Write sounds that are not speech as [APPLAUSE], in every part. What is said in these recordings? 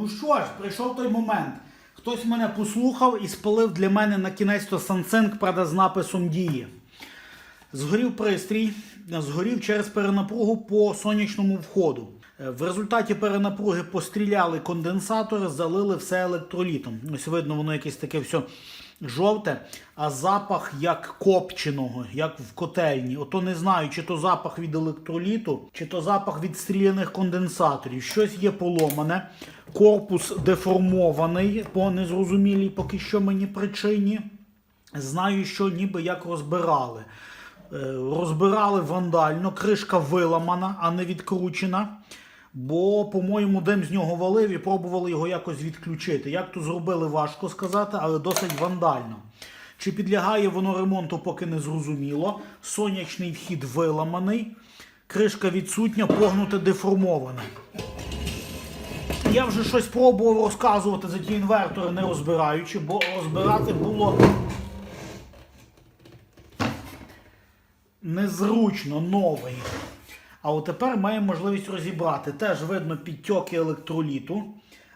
Ну що ж, прийшов той момент. Хтось мене послухав і спалив для мене на кінець то Samsung, правда, з написом дії. Згорів пристрій, згорів через перенапругу по сонячному входу. Е, В результаті перенапруги постріляли конденсатори, залили все електролітом. Ось видно, воно якесь таке все жовте, а запах як копченого, як в котельні. Ото не знаю, чи то запах від електроліту, чи то запах від стріляних конденсаторів. Щось є поломане, корпус деформований по незрозумілій поки що мені причині. Знаю, що ніби як розбирали. Е, Розбирали вандально, кришка виламана, а не відкручена. Бо, по-моєму, дим з нього валив і пробували його якось відключити. Як то зробили, важко сказати, але досить вандально. Чи підлягає воно ремонту, поки не зрозуміло. Сонячний вхід виламаний, кришка відсутня, погнуте деформоване. Я вже щось пробував розказувати за ті інвертори, не розбираючи, бо розбирати було незручно новий. А от тепер маємо можливість розібрати. Теж видно підтьоки електроліту.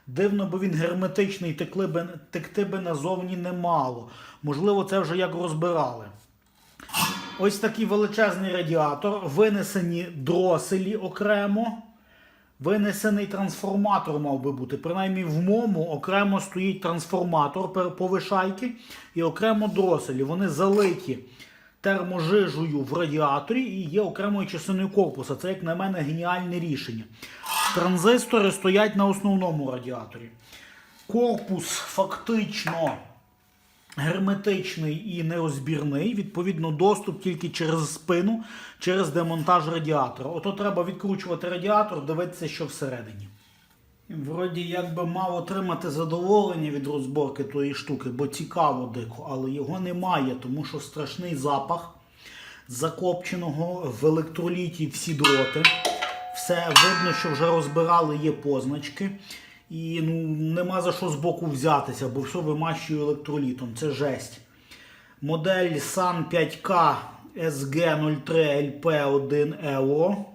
Дивно, бо він герметичний, текли би, текти би назовні немало. Можливо, це вже як розбирали. Ось такий величезний радіатор, винесені дроселі окремо. Винесений трансформатор мав би бути. Принаймні в мому окремо стоїть трансформатор повишайки і окремо дроселі. Вони залиті терможижею в радіаторі і є окремою частиною корпуса. Це, як на мене, геніальне рішення. Транзистори стоять на основному радіаторі. Корпус фактично герметичний і нерозбірний. Відповідно, доступ тільки через спину, через демонтаж радіатора. Ото треба відкручувати радіатор, дивитися, що всередині. Вроді як би мав отримати задоволення від розборки тої штуки, бо цікаво дико, але його немає, тому що страшний запах закопченого в електроліті всі дроти. Все видно, що вже розбирали, є позначки. І ну, нема за що з боку взятися, бо все вимащую електролітом. Це жесть. Модель SAN 5K SG03LP1 Euro.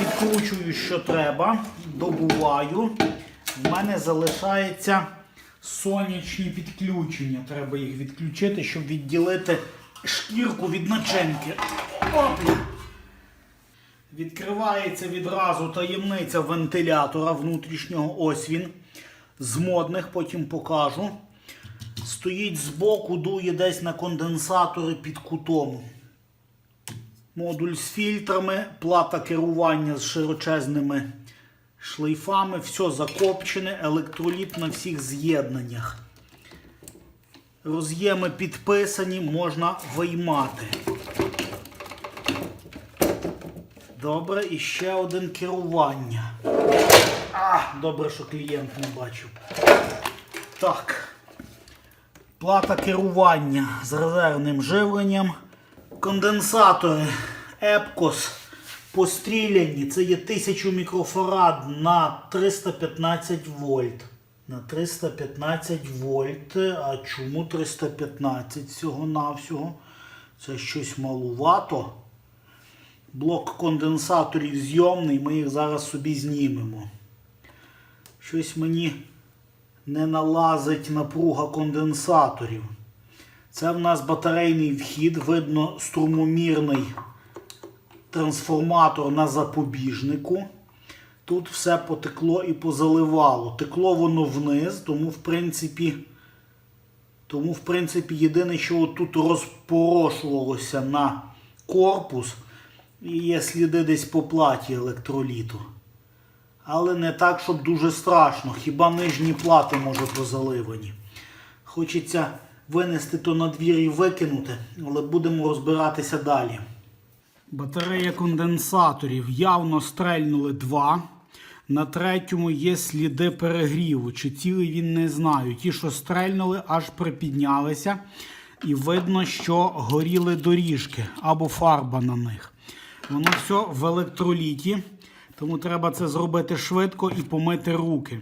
Відкручую, що треба, добуваю. В мене залишається сонячні підключення. Треба їх відключити, щоб відділити шкірку від начинки. Опля. Відкривається відразу таємниця вентилятора внутрішнього. Ось він. З модних, потім покажу. Стоїть збоку, дує десь на конденсатори під кутом. Модуль з фільтрами, плата керування з широчезними шлейфами, все закопчене, електроліт на всіх з'єднаннях. Роз'єми підписані, можна виймати. Добре, і ще один керування. А, добре, що клієнт не бачив. Так. Плата керування з резервним живленням. Конденсатори Epcos постріляні. Це є 1000 мікрофарад на 315 вольт. На 315 вольт. А чому 315 всього-навсього? Це щось малувато. Блок конденсаторів зйомний, ми їх зараз собі знімемо. Щось мені не налазить напруга конденсаторів. Це в нас батарейний вхід, видно струмомірний трансформатор на запобіжнику. Тут все потекло і позаливало. Текло воно вниз, тому в принципі, тому, в принципі, єдине, що тут розпорошувалося на корпус, і є сліди десь по платі електроліту. Але не так, щоб дуже страшно. Хіба нижні плати може позаливані. Хочеться винести то на двір і викинути, але будемо розбиратися далі. Батарея конденсаторів явно стрельнули два. На третьому є сліди перегріву. Чи цілий він не знаю. Ті, що стрельнули, аж припіднялися. І видно, що горіли доріжки або фарба на них. Воно все в електроліті, тому треба це зробити швидко і помити руки.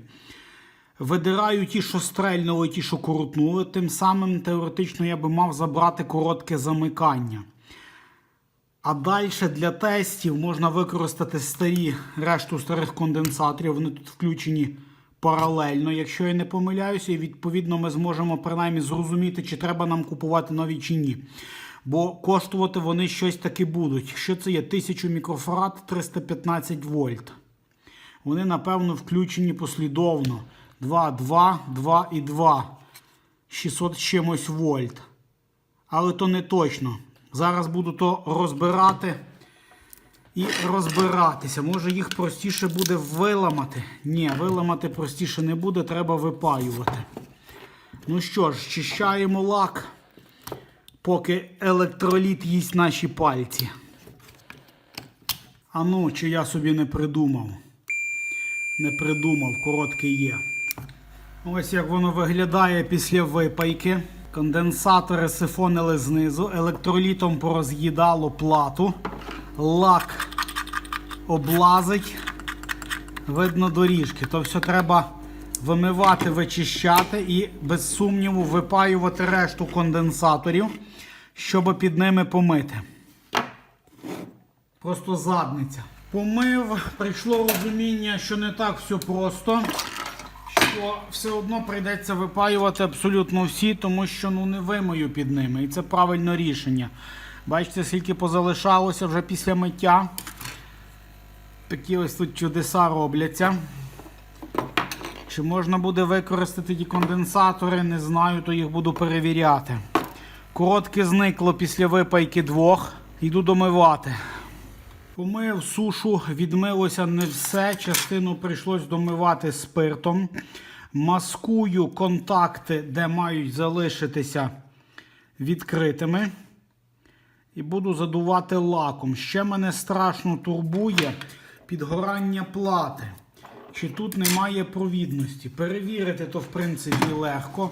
Видираю ті, що стрельнули, ті, що крутнули. Тим самим теоретично я би мав забрати коротке замикання. А далі для тестів можна використати старі решту старих конденсаторів. Вони тут включені паралельно, якщо я не помиляюся, і відповідно ми зможемо принаймні зрозуміти, чи треба нам купувати нові чи ні. Бо коштувати вони щось таки будуть. Що це є? 1000 мікрофарад 315 вольт. Вони, напевно, включені послідовно. 2, 2, 2 і 2. 600 з чимось вольт. Але то не точно. Зараз буду то розбирати і розбиратися. Може їх простіше буде виламати. Ні, виламати простіше не буде, треба випаювати. Ну що ж, чищаємо лак, поки електроліт їсть наші пальці. А ну, чи я собі не придумав. Не придумав, короткий є. Ось як воно виглядає після випайки. Конденсатори сифонили знизу, електролітом пороз'їдало плату, лак облазить, видно доріжки. То все треба вимивати, вичищати і без сумніву випаювати решту конденсаторів, щоб під ними помити. Просто задниця. Помив, прийшло розуміння, що не так все просто що все одно прийдеться випаювати абсолютно всі, тому що ну не вимою під ними. І це правильне рішення. Бачите, скільки позалишалося вже після миття. Такі ось тут чудеса робляться. Чи можна буде використати ті конденсатори, не знаю, то їх буду перевіряти. Коротке зникло після випайки двох. Йду домивати. Помив сушу, відмилося не все. Частину прийшлось домивати спиртом. Маскую контакти, де мають залишитися відкритими. І буду задувати лаком. Ще мене страшно турбує підгорання плати. Чи тут немає провідності. Перевірити то, в принципі, легко.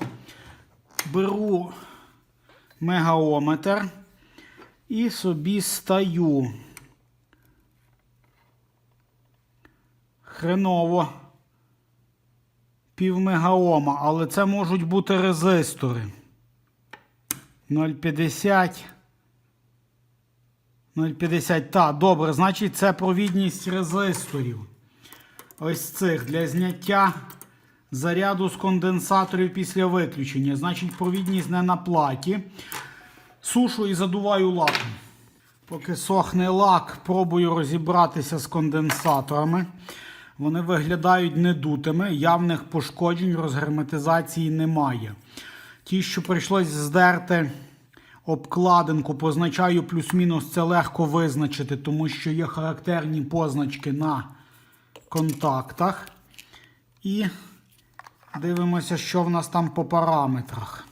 Беру мегаометр і собі стаю. Хреново. Півмегаома, але це можуть бути резистори. 0,50. 0,50. Так, добре, значить, це провідність резисторів. Ось цих для зняття заряду з конденсаторів після виключення. Значить, провідність не на платі. Сушу і задуваю лаком. Поки сохне лак, пробую розібратися з конденсаторами. Вони виглядають недутими, явних пошкоджень, розгерметизації немає. Ті, що прийшлось здерти обкладинку, позначаю плюс-мінус, це легко визначити, тому що є характерні позначки на контактах. І дивимося, що в нас там по параметрах.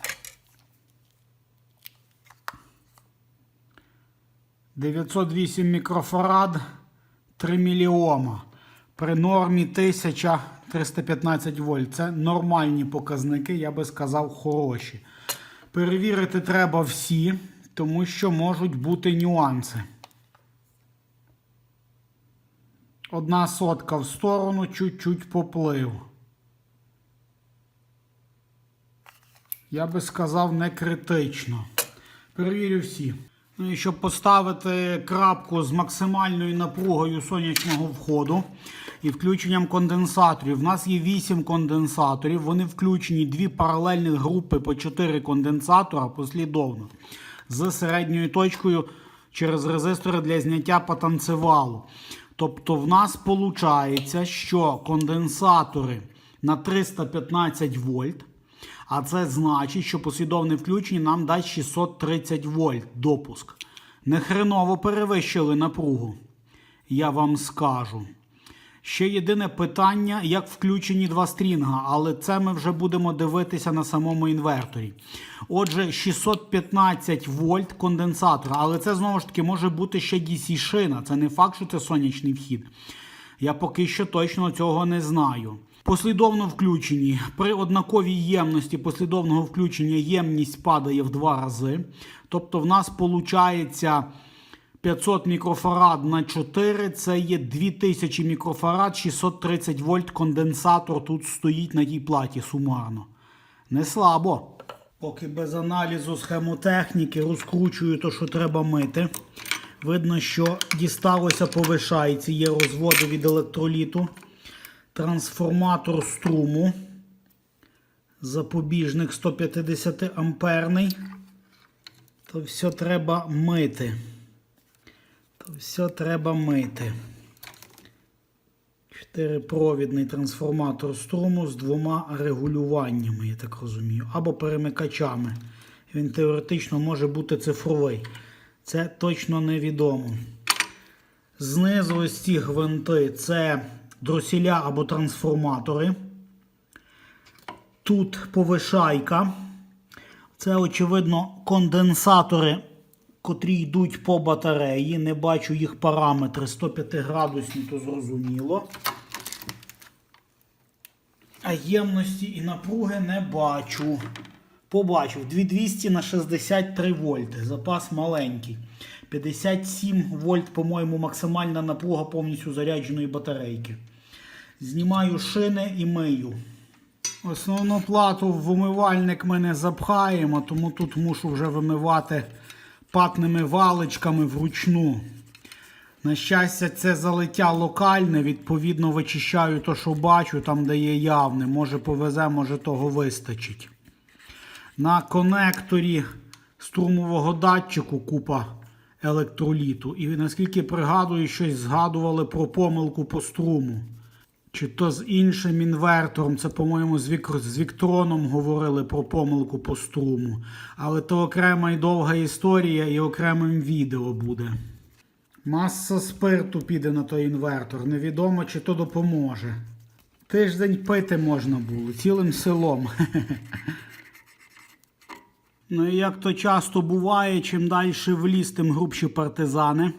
908 мікрофарад 3 міліома. При нормі 1315 вольт. Це нормальні показники, я би сказав, хороші. Перевірити треба всі, тому що можуть бути нюанси. Одна сотка в сторону, чуть-чуть поплив. Я би сказав, не критично. Перевірю всі. Ну щоб поставити крапку з максимальною напругою сонячного входу і включенням конденсаторів. У нас є 8 конденсаторів. Вони включені дві паралельні групи по 4 конденсатора послідовно з середньою точкою через резистори для зняття потанцевалу. Тобто, в нас виходить, що конденсатори на 315 вольт. А це значить, що послідовне включення нам дасть 630 вольт допуск. Нехреново перевищили напругу. Я вам скажу. Ще єдине питання, як включені два стрінга, але це ми вже будемо дивитися на самому інверторі. Отже, 615 вольт конденсатора, але це знову ж таки може бути ще DC-шина. Це не факт, що це сонячний вхід. Я поки що точно цього не знаю. Послідовно включені. При однаковій ємності послідовного включення ємність падає в два рази. Тобто в нас виходить 500 мікрофарад на 4, це є 2000 мікрофарад, 630 вольт конденсатор тут стоїть на тій платі сумарно. Не слабо. Поки без аналізу схемотехніки розкручую те, що треба мити. Видно, що дісталося по вишайці, є розводи від електроліту. Трансформатор струму. Запобіжник 150 амперний. То все треба мити. То все треба мити. Чотирипровідний трансформатор струму з двома регулюваннями, я так розумію, або перемикачами. Він теоретично може бути цифровий. Це точно невідомо. Знизу ось ці гвинти це дросіля або трансформатори. Тут повишайка. Це, очевидно, конденсатори, котрі йдуть по батареї. Не бачу їх параметри 105 градусні, то зрозуміло. А ємності і напруги не бачу. Побачив 2200 на 63 вольти. Запас маленький. 57 вольт, по-моєму, максимальна напруга повністю зарядженої батарейки. Знімаю шини і мию. Основну плату в вимивальник ми не запхаємо, тому тут мушу вже вимивати патними валичками вручну. На щастя, це залиття локальне, відповідно, вичищаю то, що бачу, там де є явне. Може повезе, може того вистачить. На конекторі струмового датчику купа електроліту. І наскільки пригадую, щось згадували про помилку по струму. Чи то з іншим інвертором, це, по-моєму, з, вік... з Віктроном говорили про помилку по струму. Але то окрема і довга історія, і окремим відео буде. Маса спирту піде на той інвертор. Невідомо, чи то допоможе. Тиждень пити можна було, цілим селом. [LAUGHS] Ну і як то часто буває, чим далі в ліс, тим грубші партизани.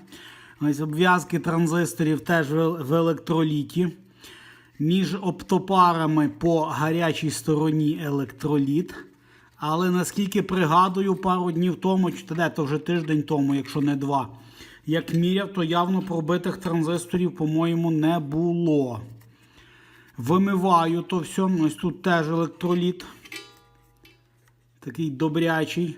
Ось обв'язки транзисторів теж в електроліті. Між оптопарами по гарячій стороні електроліт. Але наскільки пригадую, пару днів тому, чи де то вже тиждень тому, якщо не два, як міряв, то явно пробитих транзисторів, по-моєму, не було. Вимиваю то все. Ось тут теж електроліт. Такий добрячий.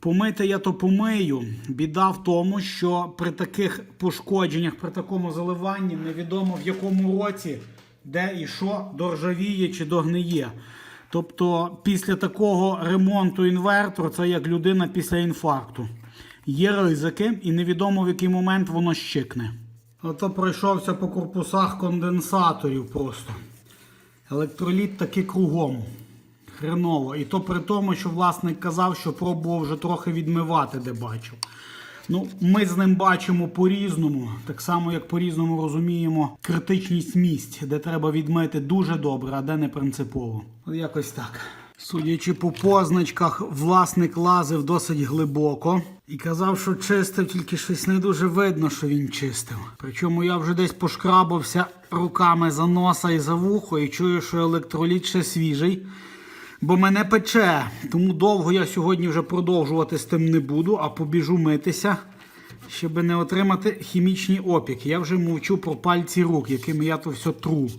Помити я то помию. Біда в тому, що при таких пошкодженнях, при такому заливанні невідомо в якому році, де і що доржавіє чи догниє. Тобто після такого ремонту інвертору це як людина після інфаркту. Є ризики, і невідомо в який момент воно щикне. Ото пройшовся по корпусах конденсаторів просто. Електроліт таки кругом. Хреново. І то при тому, що власник казав, що пробував вже трохи відмивати, де бачив. Ну, Ми з ним бачимо по-різному, так само, як по-різному розуміємо критичність місць, де треба відмити дуже добре, а де не принципово. Якось так. Судячи по позначках, власник лазив досить глибоко і казав, що чистив, тільки щось не дуже видно, що він чистив. Причому я вже десь пошкрабався руками за носа і за вухо, і чую, що електроліт ще свіжий. Бо мене пече, тому довго я сьогодні вже продовжувати з тим не буду, а побіжу митися, щоб не отримати хімічні опіки. Я вже мовчу про пальці рук, якими я то все тру.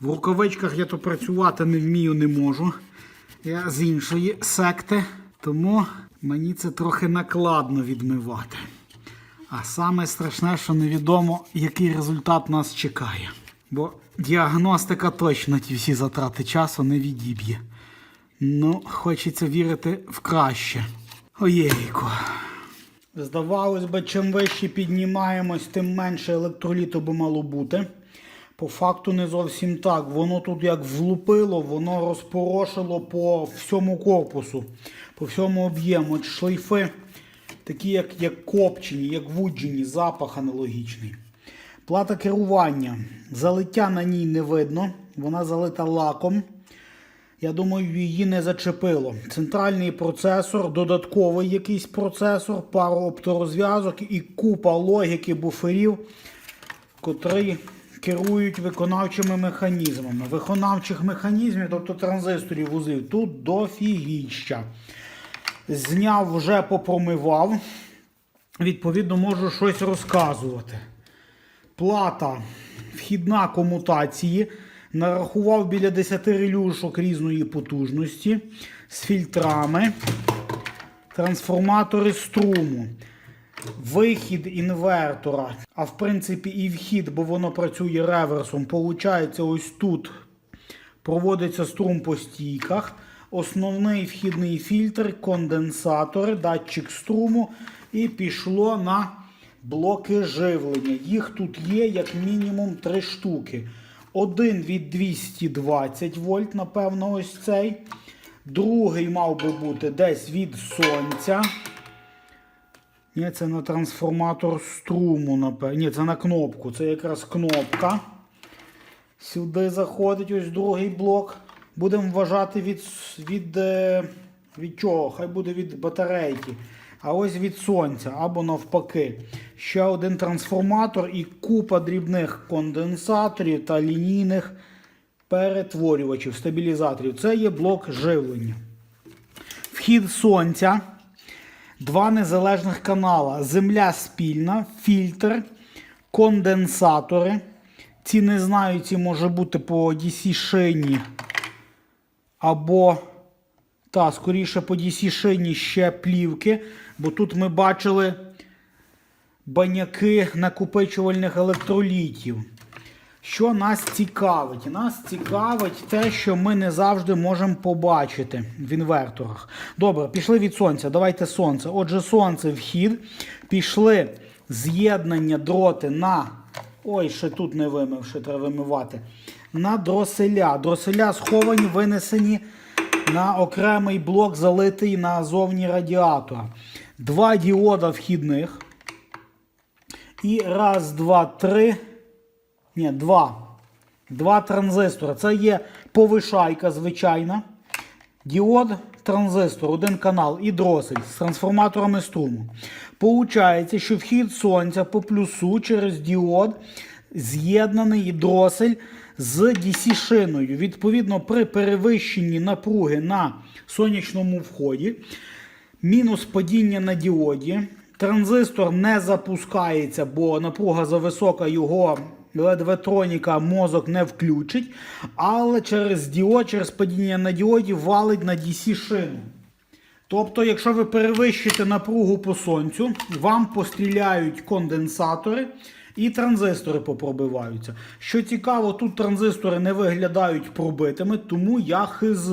В рукавичках я то працювати не вмію, не можу. Я з іншої секти, тому мені це трохи накладно відмивати. А саме страшне, що невідомо, який результат нас чекає. Бо діагностика точно ті всі затрати часу не відіб'є. Ну, хочеться вірити в краще. Оєйку. Здавалось би, чим вище піднімаємось, тим менше електроліту би мало бути. По факту не зовсім так. Воно тут як влупило, воно розпорошило по всьому корпусу, по всьому об'єму. Шлейфи такі, як, як копчені, як вуджені, запах аналогічний. Плата керування. Залиття на ній не видно. Вона залита лаком. Я думаю, її не зачепило. Центральний процесор, додатковий якийсь процесор, пару опторозв'язок і купа логіки буферів, котрі керують виконавчими механізмами. Виконавчих механізмів, тобто транзисторів вузів, тут дофігіща. Зняв, вже попромивав. Відповідно, можу щось розказувати. Плата вхідна комутації. Нарахував біля 10 релюшок різної потужності з фільтрами, трансформатори струму. вихід інвертора, а в принципі і вхід, бо воно працює реверсом, получається ось тут проводиться струм по стійках. Основний вхідний фільтр, конденсатори, датчик струму і пішло на блоки живлення. Їх тут є як мінімум три штуки. Один від 220 вольт, напевно, ось цей. Другий мав би бути десь від сонця. Ні, це на трансформатор струму, напевно. Ні, це на кнопку. Це якраз кнопка. Сюди заходить ось другий блок. Будемо вважати від, від, е, від чого? Хай буде від батарейки. А ось від сонця або навпаки. Ще один трансформатор і купа дрібних конденсаторів та лінійних перетворювачів, стабілізаторів. Це є блок живлення. Вхід сонця. Два незалежних канала. Земля спільна, фільтр, конденсатори. Ці не знаю, ці може бути по DC шині. Або, та, скоріше по DC шині ще плівки. Бо тут ми бачили баняки накопичувальних електролітів. Що нас цікавить? Нас цікавить те, що ми не завжди можемо побачити в інверторах. Добре, пішли від сонця. Давайте сонце. Отже, сонце вхід. Пішли з'єднання дроти на. Ой, ще тут не вимив, ще треба вимивати. На дроселя. Дроселя сховані, винесені на окремий блок, залитий на зовні радіатора. Два діода вхідних. І раз, два, три. Ні, два. Два транзистори. Це є повишайка звичайна. Діод, транзистор, один канал і дросель з трансформаторами струму. Получається, що вхід сонця по плюсу через діод з'єднаний дросель з DC-шиною. Відповідно, при перевищенні напруги на сонячному вході, мінус падіння на діоді. Транзистор не запускається, бо напруга зависока, його ледветроніка мозок не включить. Але через діод, через падіння на діоді валить на DC шину. Тобто, якщо ви перевищите напругу по сонцю, вам постріляють конденсатори і транзистори попробиваються. Що цікаво, тут транзистори не виглядають пробитими, тому я хз.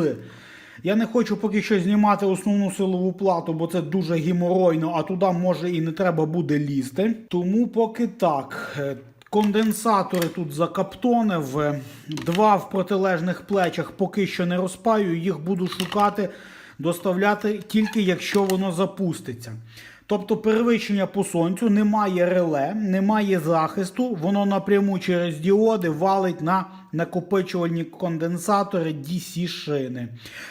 Я не хочу поки що знімати основну силову плату, бо це дуже геморойно, а туди може і не треба буде лізти. Тому поки так. Е, Конденсатори тут закаптонив, е, два в протилежних плечах поки що не розпаю, їх буду шукати, доставляти тільки якщо воно запуститься. Тобто перевищення по сонцю, немає реле, немає захисту, воно напряму через діоди валить на накопичувальні конденсатори DC шини.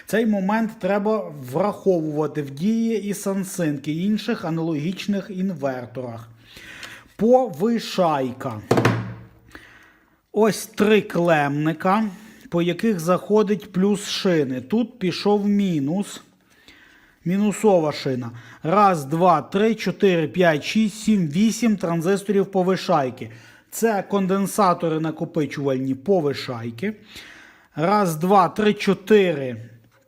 Цей момент треба враховувати в дії і сансинки інших аналогічних інверторах. Повишайка. Ось три клемника, по яких заходить плюс шини. Тут пішов мінус. Мінусова шина. Раз, два, три, чотири, п'ять, шість, сім, вісім транзисторів повишайки. Це конденсатори накопичувальні повишайки. Раз, два, три, чотири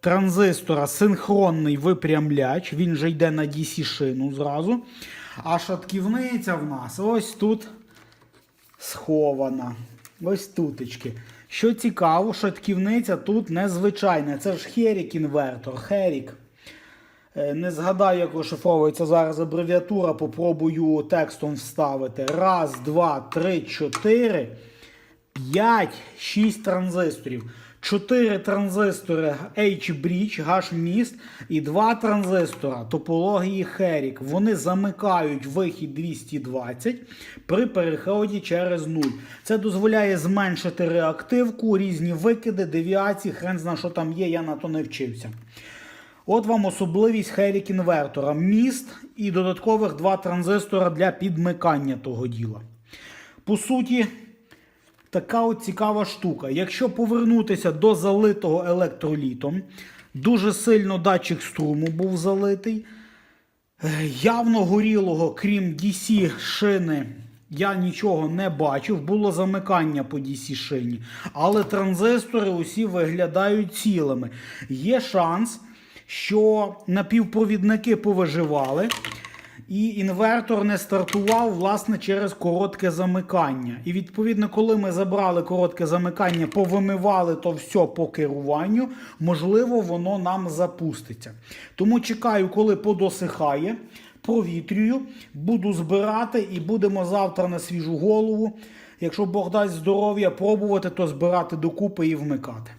транзистора синхронний випрямляч. Він же йде на DC шину зразу. А шатківниця в нас ось тут схована. Ось тутечки. Що цікаво, шатківниця тут незвичайна. Це ж Херік інвертор. Херік. Е, Не згадаю, як розшифровується зараз абревіатура, попробую текстом вставити. Раз, два, три, чотири, п'ять, шість транзисторів. Чотири транзистори H-Bridge, H-міст і два транзистора топології Herrick. Вони замикають вихід 220 при переході через 0. Це дозволяє зменшити реактивку, різні викиди, девіації, хрен зна, що там є, я на то не вчився. От вам особливість Herrick інвертора. Міст і додаткових два транзистора для підмикання того діла. По суті, така от цікава штука. Якщо повернутися до залитого електролітом, дуже сильно датчик струму був залитий. Явно горілого, крім DC шини, я нічого не бачив. Було замикання по DC шині. Але транзистори усі виглядають цілими. Є шанс, що напівпровідники повиживали. І інвертор не стартував власне через коротке замикання. І відповідно, коли ми забрали коротке замикання, повимивали то все по керуванню, можливо, воно нам запуститься. Тому чекаю, коли подосихає, провітрюю, буду збирати і будемо завтра на свіжу голову. Якщо Бог дасть здоров'я, пробувати, то збирати докупи і вмикати.